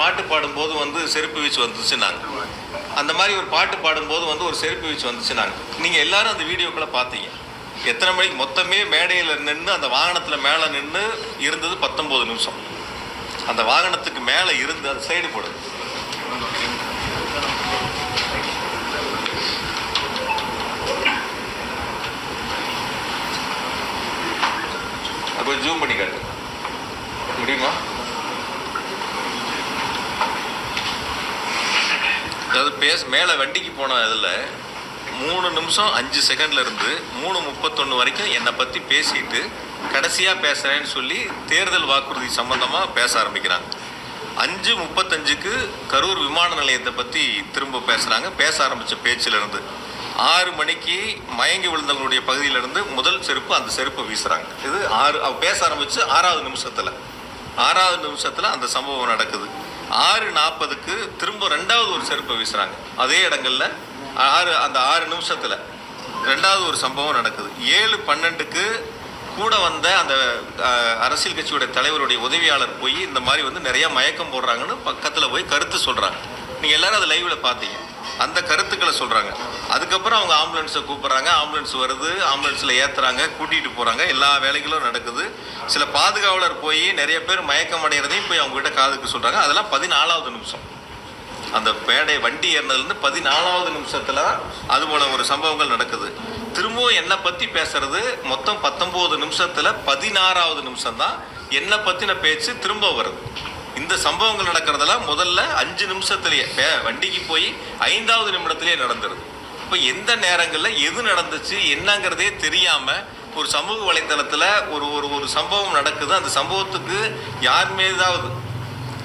பாட்டு பாடும்போது வந்து செருப்பு வீச்சு வந்துச்சுன்னாங்க. அந்த மாதிரி ஒரு பாட்டு பாடும்போது வந்து ஒரு செருப்பு வீச்சு வந்துச்சுன்னாங்க. நீங்கள் எல்லாரும் அந்த வீடியோக்களை பார்த்தீங்க. எத்தனை மணிக்கு மொத்தமே மேடையில் நின்று அந்த வாகனத்தில் மேலே நின்று இருந்தது பத்தொம்போது நிமிஷம். அந்த வாகனத்துக்கு மேலே இருந்து அந்த சைடு போடுது கொஞ்சம் ஜூம் பண்ணி காட்டு. முடியுமா? அதாவது பேச மேலே வண்டிக்கு போன இதில் மூணு நிமிஷம் அஞ்சு செகண்ட்ல இருந்து மூணு முப்பத்தொன்று வரைக்கும் என்னை பற்றி பேசிட்டு கடைசியாக பேசுகிறேன்னு சொல்லி தேர்தல் வாக்குறுதி சம்பந்தமாக பேச ஆரம்பிக்கிறாங்க. அஞ்சு முப்பத்தஞ்சுக்கு கரூர் விமான நிலையத்தை பற்றி திரும்ப பேசுகிறாங்க பேச ஆரம்பித்த பேச்சிலிருந்து ஆறு மணிக்கு மயங்கி விழுந்தவங்களுடைய பகுதியிலிருந்து முதல் செருப்பு அந்த செருப்பை வீசுகிறாங்க இது ஆறு பேச ஆரம்பித்து ஆறாவது நிமிஷத்தில். ஆறாவது நிமிஷத்தில் அந்த சம்பவம் நடக்குது. ஆறு நாற்பதுக்கு திரும்ப ரெண்டாவது ஒரு செருப்பை வீசுகிறாங்க அதே இடங்கள்ல ஆறு அந்த ஆறு நிமிஷத்தில் ரெண்டாவது ஒரு சம்பவம் நடக்குது. ஏழு பன்னெண்டுக்கு கூட வந்த அந்த அரசியல் கட்சியோட தலைவருடைய உதவியாளர் போய் இந்த மாதிரி வந்து நிறையா மயக்கம் போடுறாங்கன்னு பக்கத்தில் போய் கருத்து சொல்கிறாங்க நீங்கள் எல்லோரும் அதை லைவில் பார்த்தீங்க. அந்த கருத்துக்களை சொல்கிறாங்க அதுக்கப்புறம் அவங்க ஆம்புலன்ஸை கூப்பிட்றாங்க. ஆம்புலன்ஸ் வருது. ஆம்புலன்ஸில் ஏற்றுறாங்க கூட்டிகிட்டு போகிறாங்க எல்லா வேலைகளும் நடக்குது. சில பாதுகாவலர் போய் நிறைய பேர் மயக்கம் அடைகிறதையும் போய் அவங்ககிட்ட காதுக்கு சொல்கிறாங்க அதெல்லாம் பதினாலாவது நிமிஷம். அந்த பேடை வண்டி ஏறினதுலேருந்து பதினாலாவது நிமிஷத்தில் அது போல் ஒரு சம்பவங்கள் நடக்குது. திரும்பவும் என்னை பற்றி பேசுறது மொத்தம் பத்தொம்போது நிமிஷத்தில் பதினாறாவது நிமிஷம் தான் என்னை பற்றின பேச்சு திரும்ப வருது. இந்த சம்பவங்கள் நடக்கிறதெல்லாம் முதல்ல அஞ்சு நிமிஷத்துலேயே வண்டிக்கு போய் ஐந்தாவது நிமிடத்திலேயே நடந்துருது. இப்போ எந்த நேரங்களில் எது நடந்துச்சு என்னங்கிறதே தெரியாமல் ஒரு சமூக வலைத்தளத்தில் ஒரு ஒரு ஒரு சம்பவம் நடக்குது. அந்த சம்பவத்துக்கு யார் மீதாவது